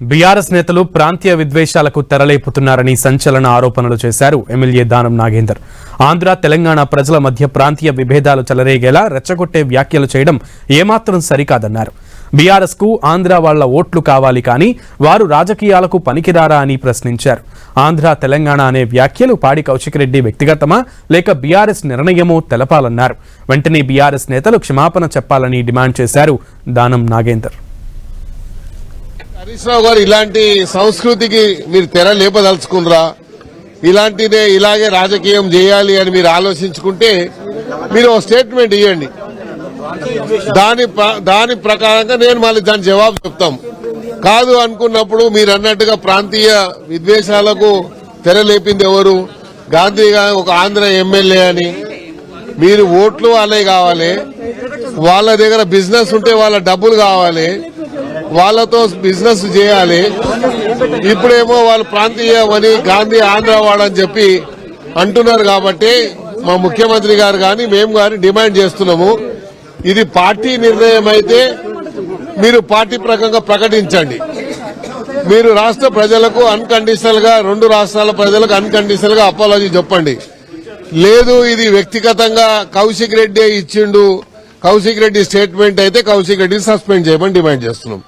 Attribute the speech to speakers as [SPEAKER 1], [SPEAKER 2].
[SPEAKER 1] BRS నేతలు ప్రాంతీయ విద్వేషాలకు తెరలేపుతున్నారని సంచలన ఆరోపణలు చేశారు ఎమ్మెల్యే దానం నాగేందర్. ఆంధ్ర తెలంగాణ ప్రజల మధ్య ప్రాంతీయ విభేదాలు చెలరేగేలా రెచ్చగొట్టే వ్యాఖ్యలు చేయడం ఏమాత్రం సరికాదన్నారు. బీఆర్ఎస్కు ఆంధ్ర వాళ్ళ ఓట్లు కావాలి కానీ వారు రాజకీయాలకు పనికిరారా అని ప్రశ్నించారు. ఆంధ్ర తెలంగాణ అనే వ్యాఖ్యలు పాడి కౌశిక్ రెడ్డి వ్యక్తిగతమా లేక బీఆర్ఎస్ నిర్ణయమో తెలపాలన్నారు. వెంటనే బీఆర్ఎస్ నేతలు క్షమాపణ చెప్పాలని డిమాండ్ చేశారు దానం నాగేందర్.
[SPEAKER 2] హరీష్ రావు గారు ఇలాంటి సంస్కృతికి మీరు తెర లేపదలుచుకున్నరా ఇలాంటిదే ఇలాగే రాజకీయం చేయాలి అని మీరు ఆలోచించుకుంటే మీరు ఒక స్టేట్మెంట్ ఇవ్వండి దాని ప్ర- దాని ప్రకారంగా నేను మళ్ళీ దాని జవాబు చెప్తాం. కాదు అనుకున్నప్పుడు మీరు అన్నట్టుగా ప్రాంతీయ విద్వేషాలకు తెర లేపింది ఎవరు? గాంధీ గారు ఒక ఆంధ్ర ఎమ్మెల్యే అని. మీరు ఓట్లు వాళ్ళే కావాలి. వాళ్ళ దగ్గర బిజినెస్ ఉంటే వాళ్ళ డబ్బులు కావాలి. వాళ్ళతో బిజినెస్ చేయాలి. ఇప్పుడేమో వాళ్ళు ప్రాంతీయమని గాంధీ ఆంధ్రవాడ అని చెప్పి అంటున్నారు కాబట్టి మా ముఖ్యమంత్రి గారు కానీ మేము కానీ డిమాండ్ చేస్తున్నాము. ఇది పార్టీ నిర్ణయం అయితే మీరు పార్టీ ప్రకంగా ప్రకటించండి. మీరు రాష్ట్ర ప్రజలకు అన్కండిషనల్గా రెండు రాష్ట్రాల ప్రజలకు అన్కండిషనల్గా అపాలజీ చెప్పండి. లేదు ఇది వ్యక్తిగతంగా కౌశిక్ రెడ్డి ఇచ్చిండు. కౌశిక్ రెడ్డి స్టేట్మెంట్ అయితే కౌశిక్ రెడ్డిని సస్పెండ్ చేయమని డిమాండ్ చేస్తున్నాం.